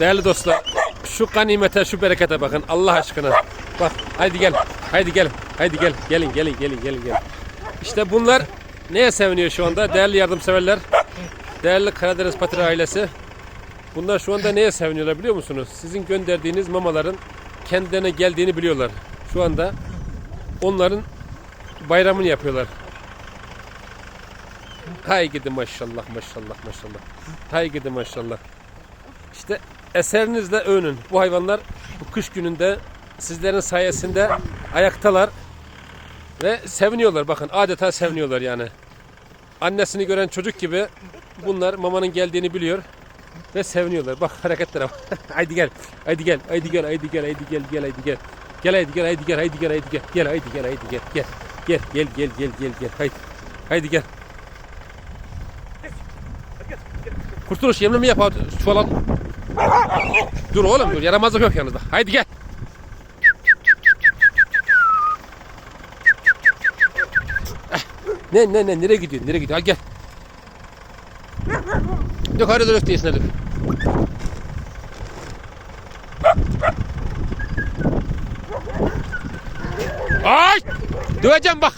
Değerli dostlar, şu ganimete, şu berekete bakın Allah aşkına. Bak, haydi gel, haydi gel, haydi gel, gelin, gelin, gelin, gelin, gelin. İşte bunlar neye seviniyor şu anda? Değerli yardımseverler, değerli Karadeniz Patri ailesi. Bunlar şu anda neye seviniyorlar biliyor musunuz? Sizin gönderdiğiniz mamaların kendilerine geldiğini biliyorlar. Şu anda onların bayramını yapıyorlar. Hay gidi maşallah maşallah maşallah. Hay gidi maşallah. İşte eserinizle övünün. Bu hayvanlar bu kış gününde sizlerin sayesinde ayaktalar ve seviniyorlar. Bakın adeta seviniyorlar yani. Annesini gören çocuk gibi bunlar mamanın geldiğini biliyor ve seviniyorlar. Bak hareketlere bak. haydi gel. Haydi gel. Haydi gel. Haydi gel. Haydi gel. Gel haydi gel. Gel haydi gel. Haydi gel. Haydi gel. Haydi gel. Gel haydi gel. Haydi gel. Gel. Gel gel gel gel gel gel. Haydi. Haydi gel. Kurtuluş yemle mi yapar? Dur oğlum dur. Yaramazlık yok yanınızda. Haydi gel. Ne ne ne nereye gidiyorsun? Nereye gidiyorsun? Al gel. Dök hadi dök diyesine dök. Ay! Döveceğim bak.